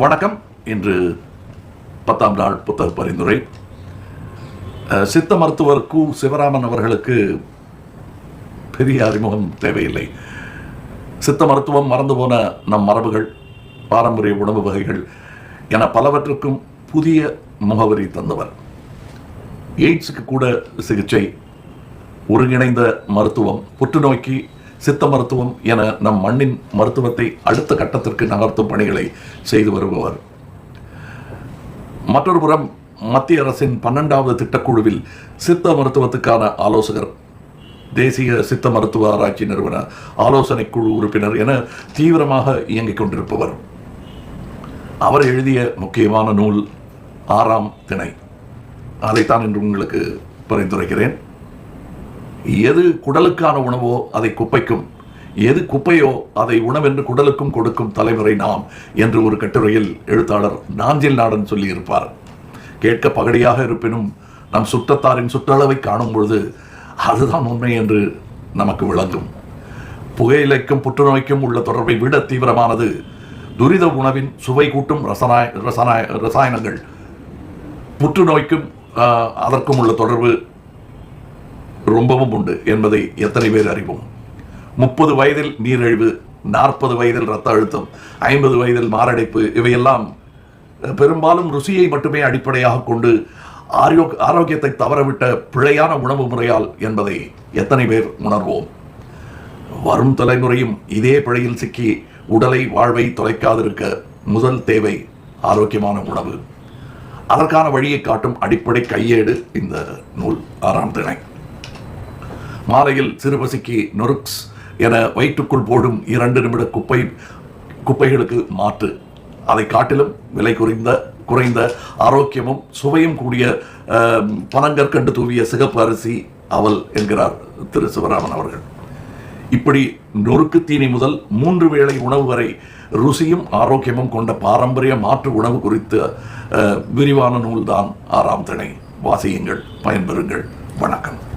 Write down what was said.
வணக்கம். இன்று பத்தாம் நாள் புத்தக பரிந்துரை. சித்த மருத்துவர் கு. சிவராமன் அவர்களுக்கு பெரிய அறிமுகம் தேவையில்லை. சித்த மருத்துவம் மறந்து போன நம் மரபுகள் பாரம்பரிய உணவு வகைகள் என பலவற்றுக்கும் புதிய முகவரி தந்தவர். எய்ட்ஸுக்கு கூட சிகிச்சை ஒருங்கிணைந்த மருத்துவம். புற்றுநோய்க்கு சித்த மருத்துவம் என நம் மண்ணின் மருத்துவத்தை அடுத்த கட்டத்திற்கு நகர்த்தும் பணிகளை செய்து வருபவர். மற்றொரு புறம் மத்திய அரசின் பன்னெண்டாவது திட்டக்குழுவில் சித்த மருத்துவத்துக்கான ஆலோசகர் தேசிய சித்த மருத்துவ ஆராய்ச்சி நிறுவன ஆலோசனை குழு உறுப்பினர் என தீவிரமாக இயங்கிக் கொண்டிருப்பவர். அவர் எழுதிய முக்கியமான நூல் ஆறாம் திணை. அதைத்தான் இன்று உங்களுக்கு பரிந்துரைக்கிறேன். எது குடலுக்கான உணவோ அதை குப்பைக்கும் எது குப்பையோ அதை உணவென்று குடலுக்கும் கொடுக்கும் தலைமுறை நாம் என்று ஒரு கட்டுரையில் எழுத்தாளர் நாஞ்சில் நாடன் சொல்லியிருப்பார். கேட்க பகடியாக இருப்பினும் நம் சுற்றத்தாரின் சுற்றளவை காணும் பொழுது அதுதான் உண்மை என்று நமக்கு விளங்கும். புகையிலைக்கும் புற்றுநோய்க்கும் உள்ள தொடர்பை விட தீவிரமானது துரித உணவின் சுவை கூட்டும் ரசனாய ரசனாய ரசாயனங்கள். புற்றுநோய்க்கும் அதற்கும் உள்ள தொடர்பு ரொம்பவும் உண்டு என்பதை எத்தனை பேர் அறிவோம். முப்பது வயதில் நீரிழிவு நாற்பது வயதில் இரத்த அழுத்தம் ஐம்பது வயதில் மாரடைப்பு இவையெல்லாம் பெரும்பாலும் ருசியை மட்டுமே அடிப்படையாக கொண்டு ஆரோ ஆரோக்கியத்தை தவறவிட்ட பிழையான உணவு முறையால் என்பதை எத்தனை பேர் உணர்வோம். வரும் தலைமுறையும் இதே பிழையில் சிக்கி உடலை வாழ்வை தொலைக்காதிருக்க முதல் தேவை ஆரோக்கியமான உணவு. அதற்கான வழியை காட்டும் அடிப்படை கையேடு இந்த நூல் ஆறாம் திணை. மாலையில் சிறுபசிக்கு நொறுக்ஸ் என வயிற்றுக்குள் போடும் இரண்டு நிமிட குப்பை குப்பைகளுக்கு மாற்று. அதை காட்டிலும் விலை குறைந்த குறைந்த ஆரோக்கியமும் சுவையும் கூடிய பனங்கற்கண்டு தூவிய சிகப்பு அரிசி அவல் என்கிறார் திரு. சிவராமன் அவர்கள். இப்படி நொறுக்கு தீனி முதல் மூன்று வேளை உணவு வரை ருசியும் ஆரோக்கியமும் கொண்ட பாரம்பரிய மாற்று உணவு குறித்த அஹ், விரிவான நூல்தான் ஆறாம் திணை. வாசியுங்கள் பயன்பெறுங்கள். வணக்கம்.